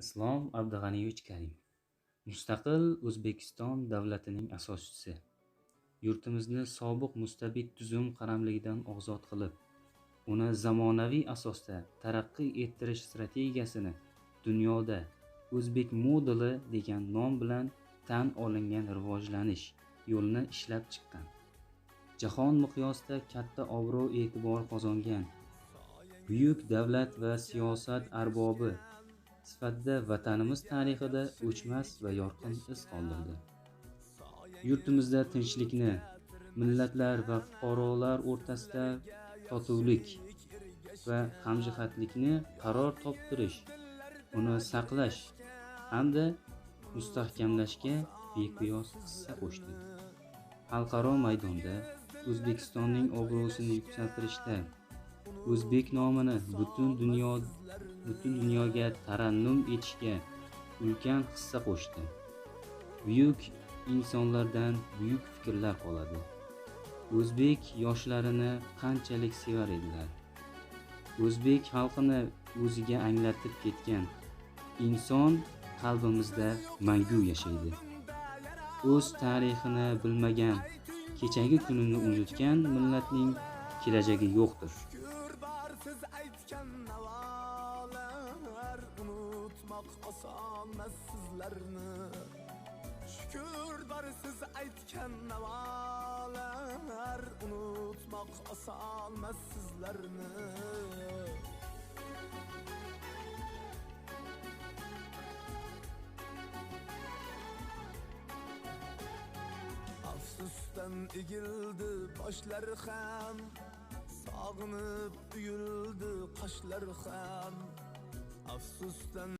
Islom Abdug'aniyevich Karimov Mustaqil O'zbekiston davlatining asoschisi. Yurtimizni sobiq mustabid tuzum qaramligidan ozod qilib, uni zamonaviy asosda taraqqiy ettirish strategiyasini dunyoda "O'zbek modeli" degan nom bilan tan olingan rivojlanish yo'lini ishlab chiqqan. Jahon miqyosida katta obro‘-e'tibor qozongan buyuk davlat va siyosat arbobi sifatida vatanimiz tarixida o'chmas va yorqin iz qoldirdi. Yurtimizda tinchlikni, millatlar va fuqarolar o'rtasida totuvlik va hamjihatlikni qaror toptirish, uni saqlash hamda mustahkamlashga beqiyos hissa qo'shdi. Xalqaro maydonda O'zbekistonning obro'sini yuksaltirishda o'zbek nomini butun dunyo butun dunyoga tarannum etishga ulkan hissa qo'shdi. Buyuk insonlardan buyuk fikrlar qoladi. O'zbek yoshlarini qanchalik sevar edilar. O'zbek xalqini o'ziga anglatib ketgan inson qalbimizda mangu yashaydi. O'z tarixini bilmagan, kechagi kunini unutgan millatning kelajagi yo'qdir. Unutmoq osonmas sizlarni Shukr bor siz aytgan navolar unutmoq osonmas sizlarni Afsusdan egildi boshlar ham Sog'inib uyuldi qoshlar ham. Afsusdan